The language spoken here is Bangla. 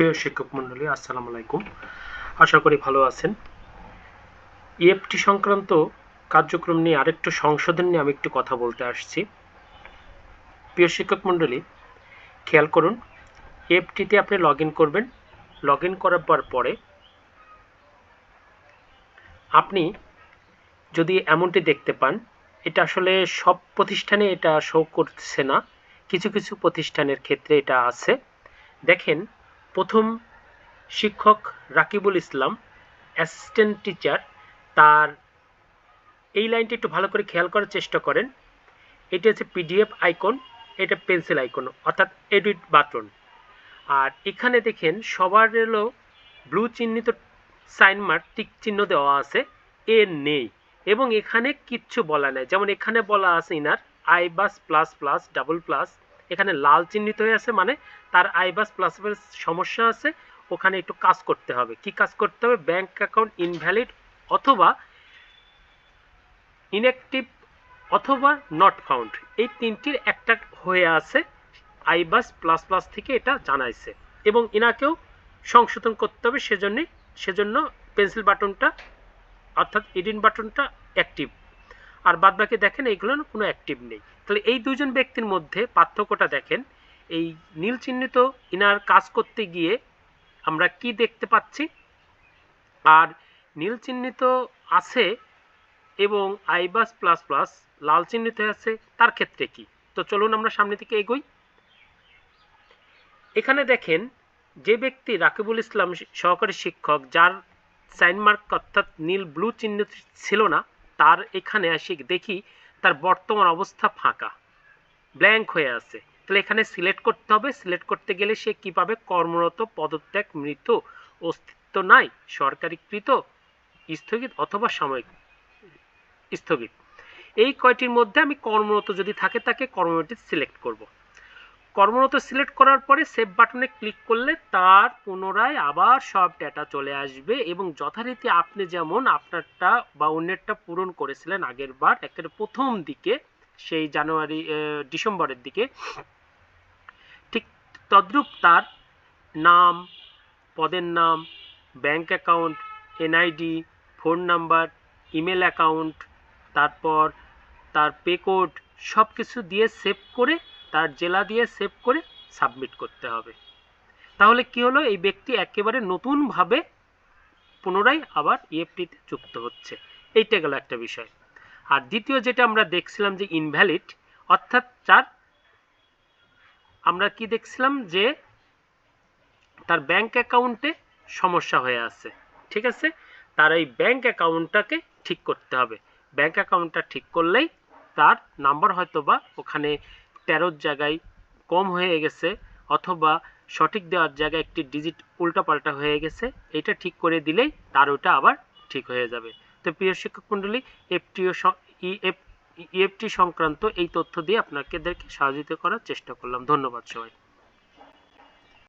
প্রিয় শিক্ষক মণ্ডলী, আসসালামু আলাইকুম। আশা করি ভালো আছেন। ইএফটি সংক্রান্ত কার্যক্রম নিয়ে আরেকটু সংশোধন নিয়ে আমি একটু কথা বলতে আসছি। প্রিয় শিক্ষক মণ্ডলী, খেয়াল করুন ইএফটিতে আপনি লগ করবেন। লগ করার পর পরে আপনি যদি এমনটি দেখতে পান, এটা আসলে সব প্রতিষ্ঠানে এটা শো করছে না। কিছু কিছু প্রতিষ্ঠানের ক্ষেত্রে এটা আছে। দেখেন প্রথম শিক্ষক রাকিবুল ইসলাম, অ্যাসিস্ট্যান্ট টিচার, তার এই লাইনটি একটু ভালো করে খেয়াল করার চেষ্টা করেন। এটি হচ্ছে পিডিএফ আইকন, এটা পেন্সিল আইকন, অর্থাৎ এডিট বাটন। আর এখানে দেখেন, সবার এলো ব্লু চিহ্নিত সাইন মার্ক, টিক চিহ্ন দেওয়া আছে, এ নেই। এবং এখানে কিচ্ছু বলা নেই। যেমন এখানে বলা আছে ইনার, আই বাস প্লাস প্লাস, ডাবল প্লাস এখানে লাল চিহ্নিত হয়ে আছে মানে তার আই বাস প্লাস প্লাস সমস্যা আছে। ওখানে একটু কাজ করতে হবে। কি কাজ করতে হবে? ব্যাংক অ্যাকাউন্ট ইনভ্যালিড অথবা ইনঅ্যাক্টিভ অথবা নট ফাউন্ড এই তিনটির একটা হয়ে আছে। আইবাস প্লাস প্লাস থেকে এটা জানাইছে। এবং এনাকেও সংশোধন করতে হবে। সেজন্যই সেজন্য পেন্সিল বাটনটা অর্থাৎ এডিন বাটনটা অ্যাক্টিভ আর বাদ বাকি দেখেন এইগুলো কোনো অ্যাক্টিভ নেই। তাহলে এই দুজন ব্যক্তির মধ্যে পার্থক্যটা দেখেন, এই নীল চিহ্নিত ইনার কাজ করতে গিয়ে আমরা কি দেখতে পাচ্ছি? আর নীল চিহ্নিত আছে এবং আইবাস প্লাস প্লাস লাল চিহ্নিত আছে, তার ক্ষেত্রে কি? তো চলুন আমরা সামনে থেকে এগোই। এখানে দেখেন যে ব্যক্তি রাকিবুল ইসলাম সহকারী শিক্ষক, যার সাইনমার্ক অর্থাৎ নীল ব্লু চিহ্ন ছিল না তার এখানে আসি দেখি তার বর্তমান অবস্থা ফাঁকা। ব্ল্যাঙ্ক হয়ে আছে। তাহলে এখানে সিলেক্ট করতে হবে। সিলেক্ট করতে গেলে সে কী পাবে কর্মরত, পদত্যাগ, মৃত, অস্তিত্ব নাই, সরকারিকৃত, স্থগিত অথবা সাময়িক স্থগিত। এই কয়টির মধ্যে আমি কর্মরত যদি থাকে তাকে কর্মরত সিলেক্ট করব। কর্মরত সিলেক্ট করার পরে সেভ বাটনে ক্লিক করলে তার পুনরায় আবার সব ডেটা চলে আসবে এবং যথারীতি আপনি যেমন আপনারটা বা অন্যেরটা পূরণ করেছিলেন আগের বার একেবারে প্রথম দিকে, সেই জানুয়ারি ডিসেম্বরের দিকে, ঠিক তদ্রূপ তার নাম, পদের নাম bank account NID phone number email account তারপর তার পে কোড সব কিছু দিয়ে সেভ করে তার জেলা দিয়ে সেভ করে সাবমিট করতে হবে। তাহলে কি হলো? এই ব্যক্তি একেবারে নতুনভাবে পুনরায় আবার ইএফটিতে যুক্ত হচ্ছে। এইটা গেল একটা বিষয়। আর দ্বিতীয় যেটা আমরা দেখছিলাম যে ইনভ্যালিড অর্থাৎ যার আমরা কি দেখছিলাম যে তার ব্যাংক অ্যাকাউন্টে সমস্যা হয়ে আছে। ঠিক আছে? তার এই ব্যাংক অ্যাকাউন্টটাকে ঠিক করতে হবে। ব্যাংক অ্যাকাউন্টটা ঠিক করলেই তার নাম্বার হয়তো বা ওখানে তেরোর জায়গায় কম হয়ে গেছে অথবা সঠিক দেওয়ার জায়গায় একটি ডিজিট উল্টাপাল্টা হয়ে গেছে, এটা ঠিক করে দিলেই তার ওটা আবার ঠিক হয়ে যাবে। তো প্রিয় শিক্ষক মণ্ডলী এফটিও ইএফটি সংক্রান্ত এই তথ্য দিয়ে আপনাদেরকে সহযোগিতা করার চেষ্টা করলাম। ধন্যবাদ সবাই